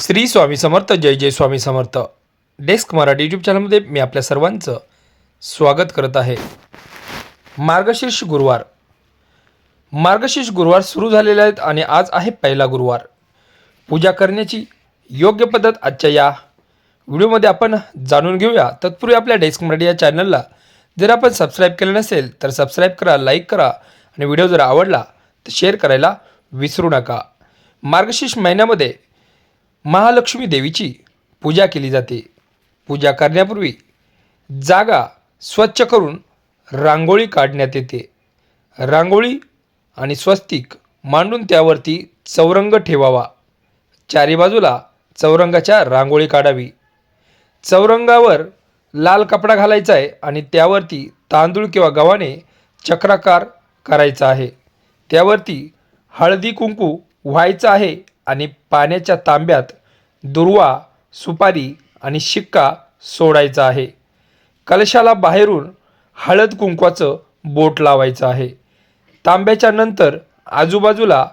श्री स्वामी समर्थ जय जय Swami Samarth. Desk Marathi YouTube चॅनलमध्ये मी आपल्या सर्वांचं स्वागत करत आहे. मार्गशीर्ष गुरुवार. मार्गशीर्ष गुरुवार सुरू झालेले आहेत आणि आज आहे पहिला गुरुवार. पूजा करण्याची योग्य पद्धत आजच्या या व्हिडिओमध्ये आपण जाणून घेऊया. तत्पूर्वी आपल्या डेस्क मराठी या चॅनलला जर आपण सबस्क्राईब केलं नसेल तर सबस्क्राईब करा लाईक करा आणि व्हिडिओ जर आवडला तर शेअर करायला विसरू नका. मार्गशीर्ष महिन्यामध्ये महालक्ष्मी देवीची पूजा केली जाते. पूजा करण्यापूर्वी जागा स्वच्छ करून रांगोळी काढण्यात येते. रांगोळी आणि स्वस्तिक मांडून त्यावरती चौरंग ठेवावा. चारी बाजूला चौरंगाच्या रांगोळी काढावी. चौरंगावर लाल कपडा घालायचा आहे आणि त्यावरती तांदूळ किंवा गव्हाने चक्राकार करायचा आहे. त्यावरती हळदी कुंकू व्हायचं आहे आणि पाण्याच्या तांब्यात दुर्वा सुपारी आणि शिक्का सोडायचा आहे. कलशाला बाहेरून हळद कुंकवाचं बोट लावायचं आहे. तांब्याच्या नंतर आजूबाजूला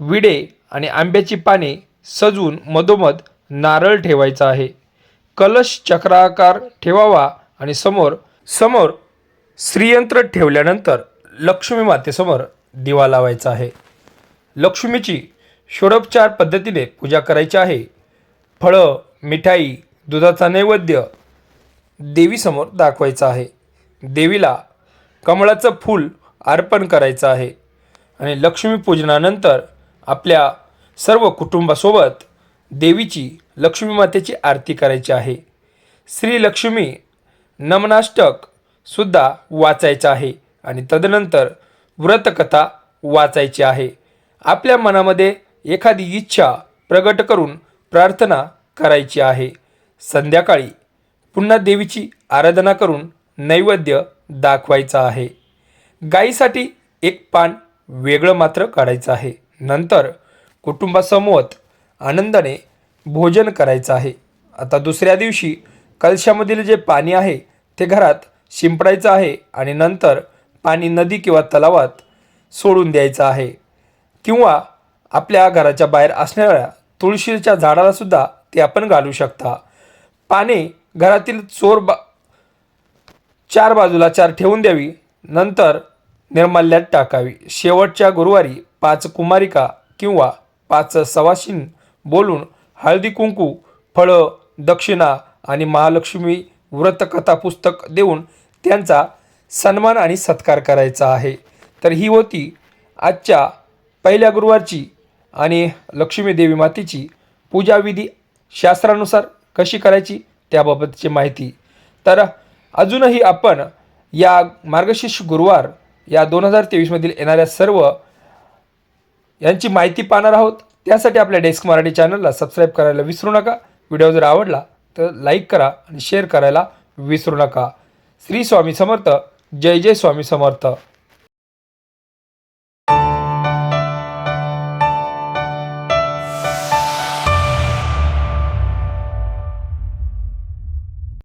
विडे आणि आंब्याची पाने सजवून मधोमध नारळ ठेवायचा आहे. कलश चक्राकार ठेवावा आणि समोर समोर श्रीयंत्र ठेवल्यानंतर लक्ष्मी मातेसमोर दिवा लावायचा आहे. लक्ष्मीची षोडोपचार पद्धतीने पूजा करायची आहे. फळं मिठाई दुधाचा नैवेद्य देवीसमोर दाखवायचं आहे. देवीला कमळाचं फूल अर्पण करायचं आहे. आणि लक्ष्मीपूजनानंतर आपल्या सर्व कुटुंबासोबत देवीची लक्ष्मी मातेची आरती करायची आहे. श्री लक्ष्मी नमनाष्टक सुद्धा वाचायचं आहे आणि तदनंतर व्रतकथा वाचायची आहे. आपल्या मनामध्ये एखादी इच्छा प्रगट करून प्रार्थना करायची आहे. संध्याकाळी पुन्हा देवीची आराधना करून नैवेद्य दाखवायचा आहे. गाईसाठी एक पान वेगळं मात्र काढायचं आहे. नंतर कुटुंबासमोर आनंदाने भोजन करायचं आहे. आता दुसऱ्या दिवशी कलशामधील जे पाणी आहे ते घरात शिंपडायचं आहे आणि नंतर पाणी नदी किंवा तलावात सोडून द्यायचं आहे. किंवा आपल्या घराच्या बाहेर असणाऱ्या तुळशीच्या झाडाला सुद्धा ते आपण घालू शकता. पाने घरातील चोर बा चार बाजूला चार ठेवून द्यावी. नंतर निर्माल्यात टाकावी. शेवटच्या गुरुवारी पाच कुमारिका किंवा पाच सवाशीन बोलून हळदी कुंकू फळं दक्षिणा आणि महालक्ष्मी व्रतकथा पुस्तक देऊन त्यांचा सन्मान आणि सत्कार करायचा आहे. तर ही होती आजच्या पहिल्या गुरुवारची आणि लक्ष्मी देवी मातेची पूजाविधी शास्त्रानुसार कशी करायची त्याबाबतची माहिती. तर अजूनही आपण या मार्गशीर्ष गुरुवार या दोन हजार तेवीसमधील येणाऱ्या सर्व यांची माहिती पाहणार आहोत. त्यासाठी आपल्या डेस्क मराठी चॅनलला सबस्क्राईब करायला विसरू नका. व्हिडिओ जर आवडला तर लाईक करा आणि शेअर करायला विसरू नका. श्री स्वामी समर्थ. जय जय स्वामी समर्थ.